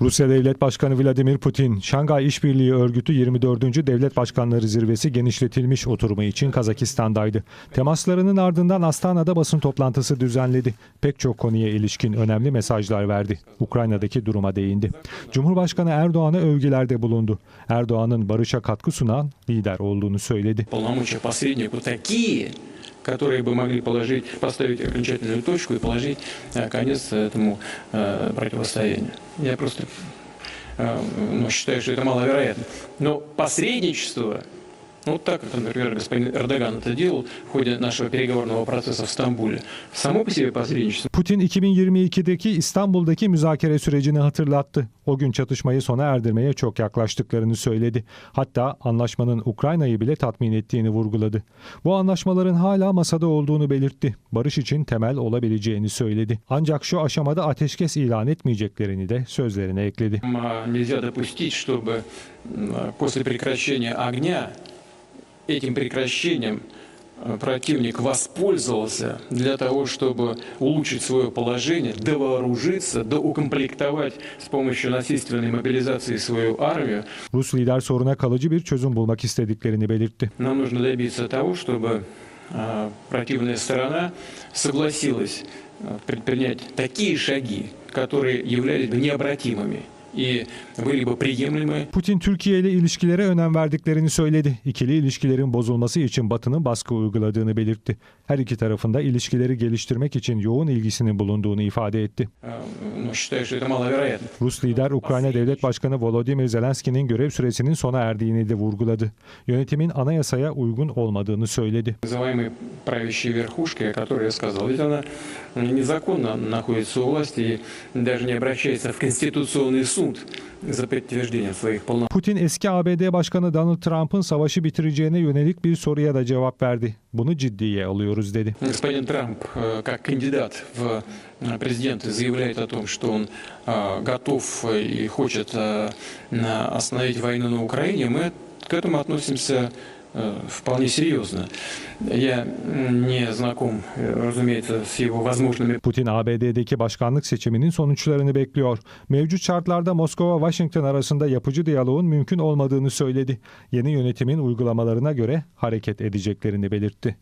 Rusya Devlet Başkanı Vladimir Putin, Şangay İşbirliği Örgütü 24. Devlet Başkanları Zirvesi genişletilmiş oturumu için Kazakistan'daydı. Temaslarının ardından Astana'da basın toplantısı düzenledi. Pek çok konuya ilişkin önemli mesajlar verdi. Ukrayna'daki duruma değindi. Cumhurbaşkanı Erdoğan'a övgülerde bulundu. Erdoğan'ın barışa katkı sunan lider olduğunu söyledi. Которые бы могли положить, поставить окончательную точку и положить э, конец этому э, противостоянию. Я просто э, ну, считаю, что это маловероятно. Но посредничество, вот так, как, например, господин Эрдоган это делал в ходе нашего переговорного процесса в Стамбуле, само по себе посредничество Putin 2022'deki İstanbul'daki müzakere sürecini hatırlattı. O gün çatışmayı sona erdirmeye çok yaklaştıklarını söyledi. Hatta anlaşmanın Ukrayna'yı bile tatmin ettiğini vurguladı. Bu anlaşmaların hala masada olduğunu belirtti. Barış için temel olabileceğini söyledi. Ancak şu aşamada ateşkes ilan etmeyeceklerini de sözlerine ekledi. А, Нельзя допустить, чтобы м, после прекращения огня этим прекращением э, противник воспользовался для того, чтобы улучшить свое положение, довооружиться, доукомплектовать с помощью насильственной мобилизации свою армию. Rus lider soruna kalıcı bir çözüm bulmak istediklerini belirtti. Нам нужно добиться того, чтобы э, противная сторона согласилась э, предпринять такие шаги, которые являлись бы необратимыми и были бы приемлемы Putin Türkiye ile ilişkilere önem verdiklerini söyledi. İkili ilişkilerin bozulması için Batı'nın baskı uyguladığını belirtti. Her iki tarafında ilişkileri geliştirmek için yoğun ilgisinin bulunduğunu ifade etti. Э, ну, считаю, что это маловероятно. Rus lider Ukrayna Devlet Başkanı Volodymyr Zelenski'nin görev süresinin sona erdiğini de vurguladı. Yönetimin anayasaya uygun olmadığını söyledi. Называемой правящей верхушкой, о которой я сказал, ведь она незаконно находится у власти и даже не обращается в Конституционный суд Putin eski ABD Başkanı Donald Trump'ın savaşı bitireceğine yönelik bir soruya da cevap verdi. Bunu ciddiye alıyoruz dedi. Господин Трамп, э, как кандидат в э, президенты, заявляет о том, что он э, готов и хочет остановить войну на Украине. Мы к этому относимся вполне серьезно. Я м, не знаком, э, разумеется, с его возможными Putin ABD'deki başkanlık seçiminin sonuçlarını bekliyor. Mevcut şartlarda Moskova-Washington arasında yapıcı diyaloğun mümkün olmadığını söyledi. Yeni yönetimin uygulamalarına göre hareket edeceklerini belirtti.